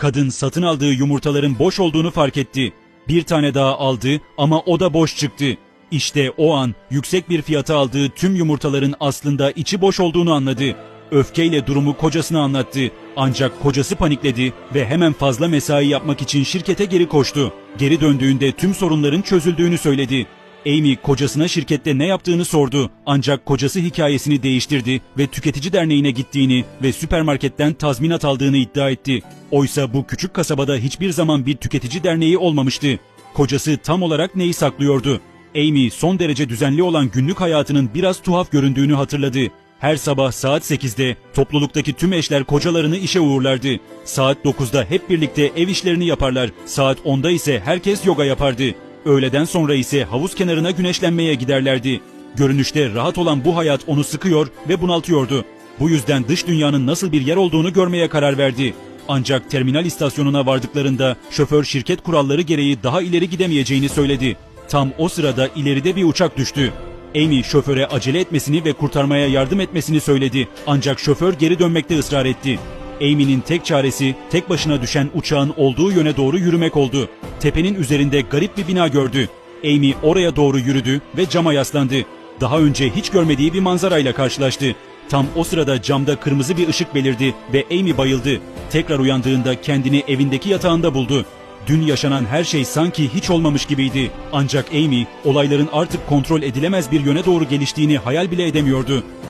Kadın satın aldığı yumurtaların boş olduğunu fark etti. Bir tane daha aldı ama o da boş çıktı. İşte o an yüksek bir fiyata aldığı tüm yumurtaların aslında içi boş olduğunu anladı. Öfkeyle durumu kocasına anlattı. Ancak kocası panikledi ve hemen fazla mesai yapmak için şirkete geri koştu. Geri döndüğünde tüm sorunların çözüldüğünü söyledi. Amy kocasına şirkette ne yaptığını sordu. Ancak kocası hikayesini değiştirdi ve tüketici derneğine gittiğini ve süpermarketten tazminat aldığını iddia etti. Oysa bu küçük kasabada hiçbir zaman bir tüketici derneği olmamıştı. Kocası tam olarak neyi saklıyordu? Amy son derece düzenli olan günlük hayatının biraz tuhaf göründüğünü hatırladı. Her sabah saat 8'de topluluktaki tüm eşler kocalarını işe uğurlardı. Saat 9'da hep birlikte ev işlerini yaparlar. Saat 10'da ise herkes yoga yapardı. Öğleden sonra ise havuz kenarına güneşlenmeye giderlerdi. Görünüşte rahat olan bu hayat onu sıkıyor ve bunaltıyordu. Bu yüzden dış dünyanın nasıl bir yer olduğunu görmeye karar verdi. Ancak terminal istasyonuna vardıklarında şoför şirket kuralları gereği daha ileri gidemeyeceğini söyledi. Tam o sırada ileride bir uçak düştü. Amy şoföre acele etmesini ve kurtarmaya yardım etmesini söyledi. Ancak şoför geri dönmekte ısrar etti. Amy'nin tek çaresi tek başına düşen uçağın olduğu yöne doğru yürümek oldu. Tepenin üzerinde garip bir bina gördü. Amy oraya doğru yürüdü ve cama yaslandı. Daha önce hiç görmediği bir manzarayla karşılaştı. Tam o sırada camda kırmızı bir ışık belirdi ve Amy bayıldı. Tekrar uyandığında kendini evindeki yatağında buldu. Dün yaşanan her şey sanki hiç olmamış gibiydi. Ancak Amy olayların artık kontrol edilemez bir yöne doğru geliştiğini hayal bile edemiyordu.